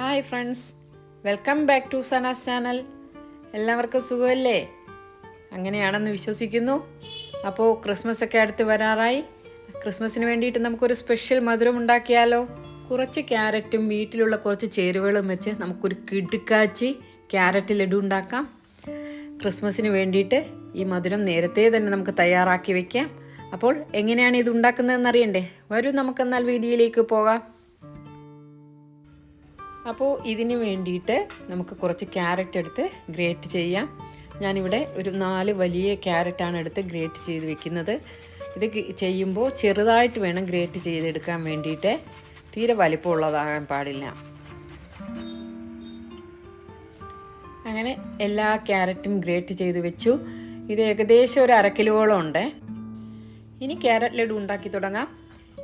Hi friends welcome back to Sana's channel എല്ലാവർക്കും സുഖമല്ലേ? അങ്ങനെയാണെന്ന് വിശ്വസിക്കുന്നു. അപ്പോൾ ക്രിസ്മസ് ഒക്കെ അടുത്ത് വരാറായി. ക്രിസ്മസിന് വേണ്ടിയിട്ട് നമുക്കൊരു സ്പെഷ്യൽ മധുരം ഉണ്ടാക്കിയാലോ? കുറച്ച് ക്യാരറ്റും വീട്ടിലുള്ള കുറച്ച് ചേരുവകളും വെച്ച് നമുക്കൊരു കിടുക്കാച്ചി ക്യാരറ്റ് ലഡു ഉണ്ടാക്കാം. ക്രിസ്മസിന് വേണ്ടിയിട്ട് ഈ മധുരം നേരത്തെ തന്നെ നമുക്ക് തയ്യാറാക്കി വെക്കാം. അപ്പോൾ എങ്ങനെയാണ് ഇത് ഉണ്ടാക്കുന്നതെന്ന് അറിയണ്ടേ? വരൂ നമുക്കെന്നാൽ വീഡിയോയിലേക്ക് പോകാം. അപ്പോൾ ഇതിന് വേണ്ടിയിട്ട് നമുക്ക് കുറച്ച് ക്യാരറ്റ് എടുത്ത് ഗ്രേറ്റ് ചെയ്യാം. ഞാനിവിടെ ഒരു നാല് വലിയ ക്യാരറ്റാണ് എടുത്ത് ഗ്രേറ്റ് ചെയ്ത് വെക്കുന്നത്. ഇത് ചെയ്യുമ്പോൾ ചെറുതായിട്ട് വേണം ഗ്രേറ്റ് ചെയ്തെടുക്കാൻ വേണ്ടിയിട്ട്. തീരെ വലിപ്പമുള്ളതാകാൻ പാടില്ല. അങ്ങനെ എല്ലാ ക്യാരറ്റും ഗ്രേറ്റ് ചെയ്ത് വെച്ചു. ഇത് ഏകദേശം ഒരു അരക്കിലോളം കിലോളം ഉണ്ട്. ഇനി ക്യാരറ്റ് ലഡു ഉണ്ടാക്കി തുടങ്ങാം.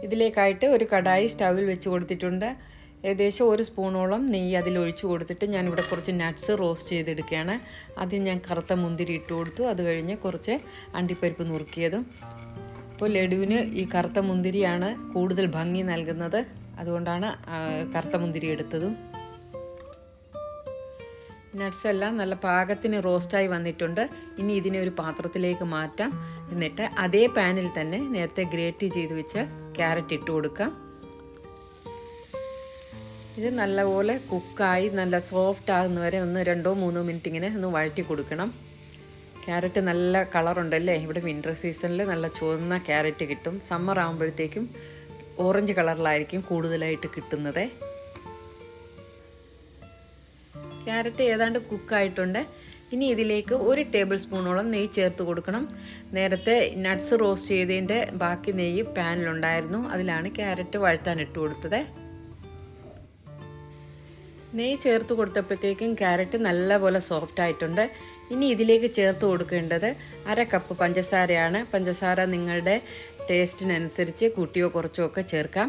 ഇതിലേക്കായിട്ട് ഒരു കടായി സ്റ്റൗവിൽ വെച്ച് കൊടുത്തിട്ടുണ്ട്. ഏകദേശം ഒരു സ്പൂണോളം നെയ്യ് അതിൽ ഒഴിച്ചു കൊടുത്തിട്ട് ഞാനിവിടെ കുറച്ച് നട്ട്സ് റോസ്റ്റ് ചെയ്തെടുക്കുകയാണ്. ആദ്യം ഞാൻ കറുത്ത മുന്തിരി ഇട്ട് കൊടുത്തു. അത് കഴിഞ്ഞ് കുറച്ച് അണ്ടിപ്പരിപ്പ് നുറുക്കിയതും. അപ്പോൾ ലഡുവിന് ഈ കറുത്ത മുന്തിരിയാണ് കൂടുതൽ ഭംഗി നൽകുന്നത്. അതുകൊണ്ടാണ് കറുത്ത മുന്തിരി എടുത്തതും. നട്ട്സ് എല്ലാം നല്ല പാകത്തിന് റോസ്റ്റായി വന്നിട്ടുണ്ട്. ഇനി ഇതിനെ ഒരു പാത്രത്തിലേക്ക് മാറ്റാം. എന്നിട്ട് അതേ പാനിൽ തന്നെ നേരത്തെ ഗ്രേറ്റ് ചെയ്ത് വെച്ച ക്യാരറ്റ് ഇട്ട് കൊടുക്കാം. ഇത് നല്ലപോലെ കുക്കായി നല്ല സോഫ്റ്റ് ആകുന്ന വരെ ഒന്ന് രണ്ടോ മൂന്നോ മിനിറ്റ് ഇങ്ങനെ ഒന്ന് വഴറ്റി കൊടുക്കണം. ക്യാരറ്റ് നല്ല കളറുണ്ടല്ലേ ഇവിടെ വിന്റർ സീസണിൽ നല്ല ചുവന്ന ക്യാരറ്റ് കിട്ടും. സമ്മർ ആകുമ്പോഴത്തേക്കും ഓറഞ്ച് കളറിലായിരിക്കും കൂടുതലായിട്ട് കിട്ടുന്നത്. ക്യാരറ്റ് ഏതാണ്ട് കുക്കായിട്ടുണ്ട്. ഇനി ഇതിലേക്ക് ഒരു ടേബിൾ സ്പൂണോളം നെയ്യ് ചേർത്ത് കൊടുക്കണം. നേരത്തെ നട്ട്സ് റോസ്റ്റ് ചെയ്തതിന്റെ ബാക്കി നെയ്യ് പാനിലുണ്ടായിരുന്നു. അതിലാണ് ക്യാരറ്റ് വഴറ്റാൻ ഇട്ട് കൊടുത്തത്. നെയ്യ് ചേർത്ത് കൊടുത്തപ്പോഴത്തേക്കും ക്യാരറ്റ് നല്ലപോലെ സോഫ്റ്റ് ആയിട്ടുണ്ട്. ഇനി ഇതിലേക്ക് ചേർത്ത് കൊടുക്കേണ്ടത് അര കപ്പ് പഞ്ചസാരയാണ്. പഞ്ചസാര നിങ്ങളുടെ ടേസ്റ്റിനനുസരിച്ച് കൂട്ടിയോ കുറച്ചോ ഒക്കെ ചേർക്കാം.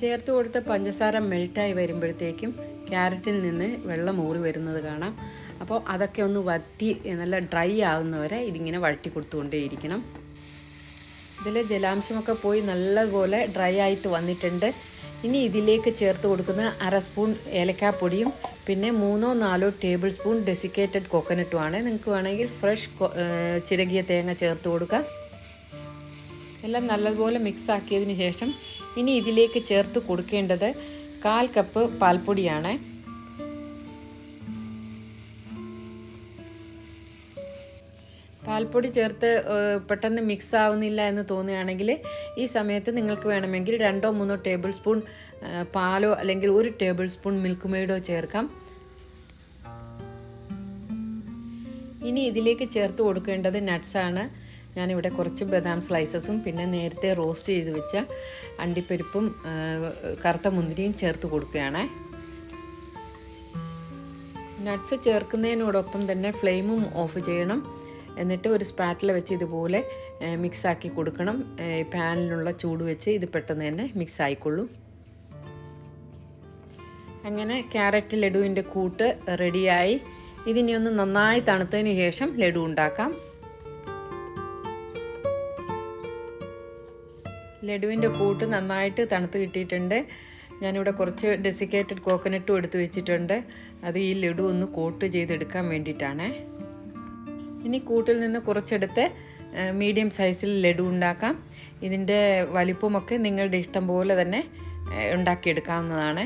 ചേർത്ത് കൊടുത്ത പഞ്ചസാര മെൽറ്റായി വരുമ്പോഴത്തേക്കും ക്യാരറ്റിൽ നിന്ന് വെള്ളം ഊറി വരുന്നത് കാണാം. അപ്പോൾ അതൊക്കെ ഒന്ന് വറ്റി നല്ല ഡ്രൈ ആവുന്നവരെ ഇതിങ്ങനെ വഴറ്റി കൊടുത്തുകൊണ്ടേയിരിക്കണം. ഇതിൽ ജലാംശമൊക്കെ പോയി നല്ലപോലെ ഡ്രൈ ആയിട്ട് വന്നിട്ടുണ്ട്. ഇനി ഇതിലേക്ക് ചേർത്ത് കൊടുക്കുന്ന അര സ്പൂൺ ഏലക്കാപ്പൊടിയും പിന്നെ മൂന്നോ നാലോ ടേബിൾ സ്പൂൺ ഡെസിക്കേറ്റഡ് കോക്കനട്ടുമാണ്. നിങ്ങൾക്ക് വേണമെങ്കിൽ ഫ്രഷ് ചിരകിയ തേങ്ങ ചേർത്ത് കൊടുക്കാം. എല്ലാം നല്ലതുപോലെ മിക്സ് ആക്കിയതിന് ശേഷം ഇനി ഇതിലേക്ക് ചേർത്ത് കൊടുക്കേണ്ടത് കാൽ കപ്പ് പാൽപ്പൊടിയാണ്. പാൽപ്പൊടി ചേർത്ത് പെട്ടെന്ന് മിക്സ് ആവുന്നില്ല എന്ന് തോന്നുകയാണെങ്കിൽ ഈ സമയത്ത് നിങ്ങൾക്ക് വേണമെങ്കിൽ രണ്ടോ മൂന്നോ ടേബിൾ സ്പൂൺ പാലോ അല്ലെങ്കിൽ ഒരു ടേബിൾ സ്പൂൺ മിൽക്ക് മെയ്ഡോ ചേർക്കാം. ഇനി ഇതിലേക്ക് ചേർത്ത് കൊടുക്കേണ്ടത് നട്ട്സാണ് ഞാനിവിടെ കുറച്ച് ബദാം സ്ലൈസസും പിന്നെ നേരത്തെ റോസ്റ്റ് ചെയ്ത് വെച്ച അണ്ടിപ്പരിപ്പും കറുത്ത മുന്തിരിയും ചേർത്ത് കൊടുക്കുകയാണ്. നട്ട്സ് ചേർക്കുന്നതിനോടൊപ്പം തന്നെ ഫ്ലെയിമും ഓഫ് ചെയ്യണം. എന്നിട്ട് ഒരു സ്പാറ്റിൽ വെച്ച് ഇതുപോലെ മിക്സാക്കി കൊടുക്കണം. പാനിലുള്ള ചൂട് വെച്ച് ഇത് പെട്ടെന്ന് തന്നെ മിക്സ് ആയിക്കൊള്ളും. അങ്ങനെ ക്യാരറ്റ് ലഡുവിന്റെ കൂട്ട് റെഡിയായി. ഇതിനെ ഒന്ന് നന്നായി തണുത്തതിന് ശേഷം ലഡു ഉണ്ടാക്കാം. ലഡുവിന്റെ കൂട്ട് നന്നായിട്ട് തണുത്ത് കിട്ടിയിട്ടുണ്ട്. ഞാനിവിടെ കുറച്ച് ഡെസിക്കേറ്റഡ് കോക്കനട്ടും എടുത്ത് വെച്ചിട്ടുണ്ട്. അത് ഈ ലഡു ഒന്ന് കോട്ട് ചെയ്തെടുക്കാൻ വേണ്ടിയിട്ടാണ്. ഇനി കൂട്ടിൽ നിന്ന് കുറച്ചെടുത്ത് മീഡിയം സൈസിൽ ലഡു ഉണ്ടാക്കാം. ഇതിന്റെ വലിപ്പമൊക്കെ നിങ്ങളുടെ ഇഷ്ടം പോലെ തന്നെ ഉണ്ടാക്കിയെടുക്കാവുന്നതാണ്.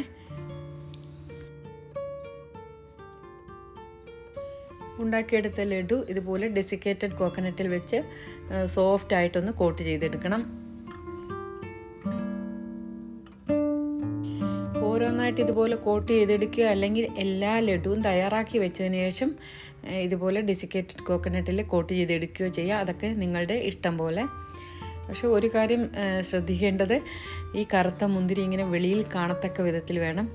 ഉണ്ടാക്കിയെടുത്ത ലഡു ഇതുപോലെ ഡെസിക്കേറ്റഡ് കോക്കനട്ടിൽ വെച്ച് സോഫ്റ്റ് ആയിട്ടൊന്ന് കോട്ട് ചെയ്തെടുക്കണം. ഓരോന്നായിട്ട് ഇതുപോലെ കോട്ട് ചെയ്തെടുക്കുക അല്ലെങ്കിൽ എല്ലാ ലഡുവും തയ്യാറാക്കി വെച്ചതിന് ശേഷം ഇതുപോലെ ഡിസിക്കേറ്റഡ് കോക്കനട്ടിൽ കോട്ട് ചെയ്തെടുക്കുകയോ ചെയ്യുക. അതൊക്കെ നിങ്ങളുടെ ഇഷ്ടം പോലെ. പക്ഷേ ഒരു കാര്യം ശ്രദ്ധിക്കേണ്ടത് ഈ കറുത്ത മുന്തിരി ഇങ്ങനെ വെളിയിൽ കാണത്തക്ക വിധത്തിൽ വേണം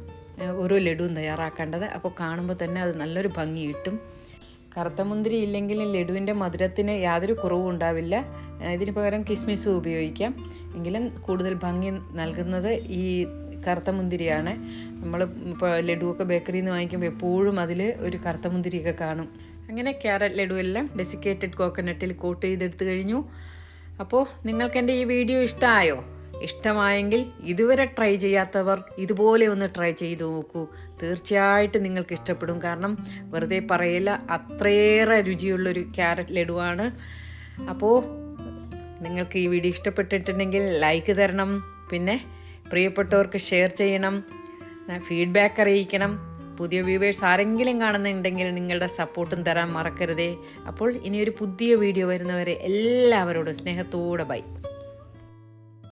ഓരോ ലഡുവും തയ്യാറാക്കേണ്ടത്. അപ്പോൾ കാണുമ്പോൾ തന്നെ അത് നല്ലൊരു ഭംഗി കിട്ടും. കറുത്ത മുന്തിരി ഇല്ലെങ്കിൽ ലഡുവിന്റെ മധുരത്തിന് യാതൊരു കുറവും ഉണ്ടാവില്ല. ഇതിന് പകരം കിസ്മിസും ഉപയോഗിക്കാം. എങ്കിലും കൂടുതൽ ഭംഗി നൽകുന്നത് ഈ കറുത്ത മുന്തിരിയാണ്. നമ്മൾ ഇപ്പോൾ ലഡുവൊക്കെ ബേക്കറിയിൽ നിന്ന് വാങ്ങിക്കുമ്പോൾ എപ്പോഴും അതിൽ ഒരു കറുത്ത മുന്തിരിയൊക്കെ കാണും. അങ്ങനെ ക്യാരറ്റ് എല്ലാം ഡെസിക്കേറ്റഡ് കോക്കനട്ടിൽ കോട്ട് ചെയ്തെടുത്ത് കഴിഞ്ഞു. അപ്പോൾ നിങ്ങൾക്ക് എന്റെ ഈ വീഡിയോ ഇഷ്ടമായോ ഇഷ്ടമായെങ്കിൽ ഇതുവരെ ട്രൈ ചെയ്യാത്തവർ ഇതുപോലെ ഒന്ന് ട്രൈ ചെയ്ത് നോക്കൂ. തീർച്ചയായിട്ടും നിങ്ങൾക്ക് ഇഷ്ടപ്പെടും. കാരണം വെറുതെ പറയില്ല അത്രയേറെ രുചിയുള്ളൊരു ക്യാരറ്റ് ലഡുവാണ്. അപ്പോൾ നിങ്ങൾക്ക് ഈ വീഡിയോ ഇഷ്ടപ്പെട്ടിട്ടുണ്ടെങ്കിൽ ലൈക്ക് തരണം. പിന്നെ പ്രിയപ്പെട്ടവർക്ക് ഷെയർ ചെയ്യണം ഫീഡ്ബാക്ക് അറിയിക്കണം. പുതിയ വ്യൂവേഴ്സ് ആരെങ്കിലും കാണുന്നുണ്ടെങ്കിൽ നിങ്ങളുടെ സപ്പോർട്ടും തരാൻ മറക്കരുതേ. അപ്പോൾ ഇനിയൊരു പുതിയ വീഡിയോ വരുന്നവരെ എല്ലാവരോടും സ്നേഹത്തോടെ ബൈ